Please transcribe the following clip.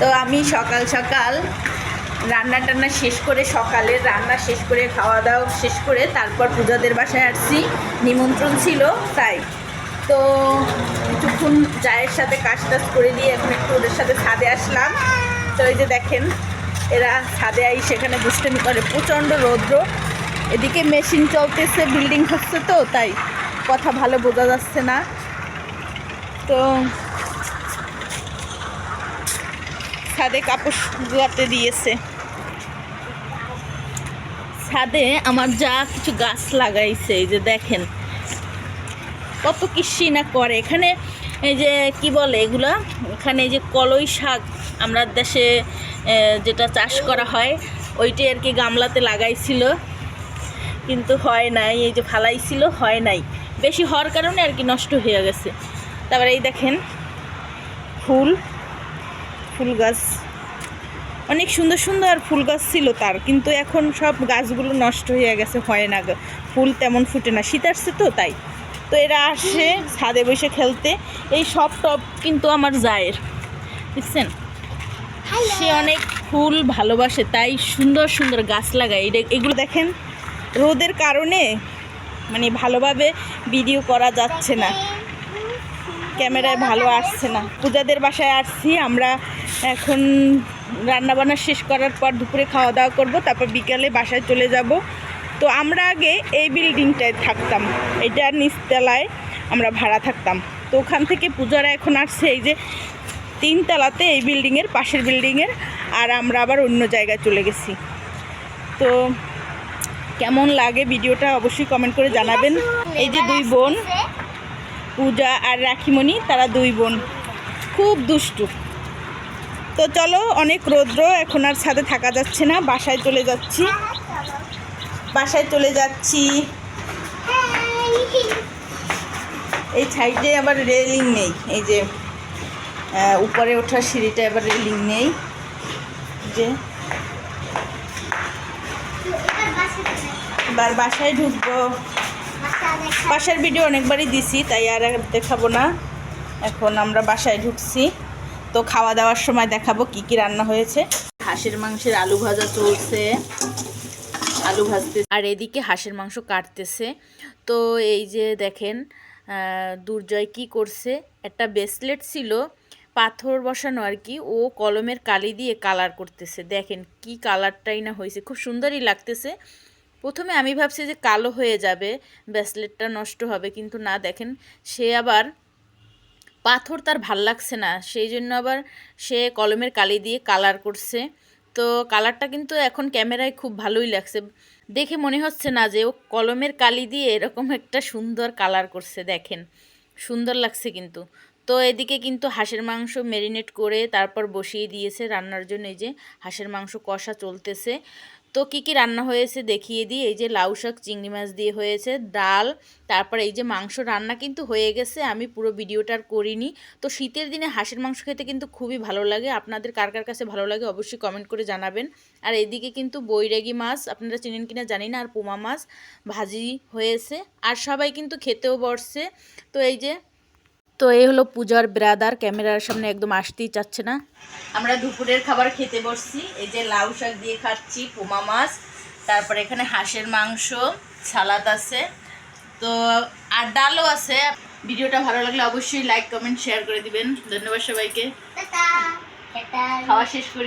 তো আমি সকাল সকাল রান্না টান্না শেষ করে সকালের রান্না শেষ করে, খাওয়া দাওয়া শেষ করে তারপর পূজাদের বাসায় আসছি। নিমন্ত্রণ ছিল, তাই। তো কিছুক্ষণ চায়ের সাথে কাজ টাজ করে দিয়ে এখন একটু ওদের সাথে ছাদে আসলাম। তো এই যে দেখেন, এরা ছাদে আই সেখানে দুষ্টামি করে, প্রচণ্ড রৌদ্র। এদিকে মেশিন চলতেছে, বিল্ডিং হচ্ছে তো, তাই। কথা ভালো বোঝা যাচ্ছে না। তো ছাদে কাপড় শুকাতে দিয়েছে। ছাদে আমার যা কিছু গাছ লাগাইছে, এই যে দেখেন, কত কৃষি না করে। এখানে এই যে কি বলে এগুলা? এখানে এই যে কলই শাক আমরা দেশে যেটা চাষ করা হয় ওইটাই আর কি গামলাতে লাগাইছিল। কিন্তু হয় নাই, এই যে ফালাইছিল, হয় নাই। বেশি হওয়ার কারণে আর কি নষ্ট হয়ে গেছে। তারপরে এই দেখেন ফুল ফুল গাছ। অনেক সুন্দর সুন্দর ফুল গাছ ছিল তার কিন্তু এখন সব গাছগুলো নষ্ট হয়ে গেছে হয় না ফুল তেমন ফুটে না। শীত আসছে তো তাই। তো এরা আসে ছাদে বসে খেলতে। এই সব টপ কিন্তু আমার জায়ের। বুঝছেন? সে অনেক ফুল ভালোবাসে তাই সুন্দর সুন্দর গাছ লাগায়। এটা এগুলো দেখেন? রোদের কারণে মানে ভালোভাবে ভিডিও করা যাচ্ছে না। ক্যামেরায় ভালো আসছে না। পূজাদের বাসায় আসছি, আমরা এখন রান্না বান্না শেষ করার পর দুপুরে খাওয়া দাওয়া করব, তারপর বিকালে বাসায় চলে যাব। তো আমরা আগে এই বিল্ডিংটায় থাকতাম, এটা নিচতলায় আমরা ভাড়া থাকতাম। তো ওখান থেকে পূজারা এখন আসছে এই যে তিনতলাতে এই বিল্ডিংয়ের, পাশের বিল্ডিংয়ের, আর আমরা আবার অন্য জায়গায় চলে গেছি। তো কেমন লাগে ভিডিওটা অবশ্যই কমেন্ট করে জানাবেন। এই যে দুই বোন পূজা আর রাখিমণি, তারা দুই বোন। খুব দুষ্টু। তো চলো, অনেক রৌদ্র, এখন আর ছাদে থাকা যাচ্ছে না, বাসায় চলে যাচ্ছি। বাসায় চলে যাচ্ছি। এই সাইডে আবার রেলিং নেই, এই যে উপরে ওঠার সিঁড়িটা আবার রেলিং নেই, যে। এবার বাসায় ঢুকবো। বাসার ভিডিও অনেকবারই দিছি, তাই আর দেখাবো না। এখন আমরা বাসায় ঢুকছি। তো খাওয়া দাওয়ার সময় দেখাবো কি কি রান্না হয়েছে। হাঁসের মাংসের আলু ভাজা চলছে। আলু ভাজতে আর এদিকে হাঁসের মাংস কাটতেছে। তো এই যে দেখেন দুর্জয় কি করছে? একটা ব্রেসলেট ছিল, পাথর বসানো আর কি। ও কলমের কালি দিয়ে কালার করতেছে। দেখেন কি কালারটাই না হয়েছে। খুব সুন্দরই লাগতেছে। প্রথমে আমি ভাবছি যে কালো হয়ে যাবে, ব্রেসলেটটা নষ্ট হবে, কিন্তু না, দেখেন, সে আবার পাথর তার ভালো লাগছে না, সেই জন্য আবার সে কলমের কালি দিয়ে কালার করছে। তো কালারটা কিন্তু এখন ক্যামেরায় খুব ভালোই লাগছে। দেখে মনে হচ্ছে না যে ও কলমের কালি দিয়ে এরকম একটা সুন্দর কালার করছে, দেখেন, সুন্দর লাগছে কিন্তু। তো এদিকে কিন্তু হাঁসের মাংস ম্যারিনেট করে তারপর বসিয়ে দিয়েছে রান্নার জন্য, এই যে হাঁসের মাংস কষা চলতেছে। তো কি কি রান্না হয়েছে দেখিয়ে দিই। এই যে লাউ শাক, চিংড়ি মাছ দিয়ে হয়েছে, ডাল, তারপর এই যে মাংস রান্না কিন্তু হয়ে গেছে, আমি পুরো ভিডিওটা আর করিনি। তো শীতের দিনে হাঁসের মাংস খেতে কিন্তু খুবই ভালো লাগে, আপনাদের কার কার কাছে ভালো লাগে অবশ্যই কমেন্ট করে জানাবেন। আর এদিকে কিন্তু বৈরাগী মাছ, আপনারা চেনেন কিনা জানি না, আর পোমা মাছ ভাজি হয়েছে, আর সবাই কিন্তু খেতেও বসছে। তো এই যে তো এই হলো পূজার ব্রাদার ক্যামেরার সামনে একদম আসতেই চাচ্ছে না। আমরা দুপুরের খাবার খেতে বসছি এই যে লাউ শাক দিয়ে খাচ্ছি পোমা মাছ তারপর এখানে হাঁসের মাংস সালাদ আছে। তো আর ডালও আছে। ভিডিওটা ভালো লাগলে অবশ্যই লাইক কমেন্ট শেয়ার করে দিবেন। ধন্যবাদ সবাইকে। খাওয়া শেষ করি।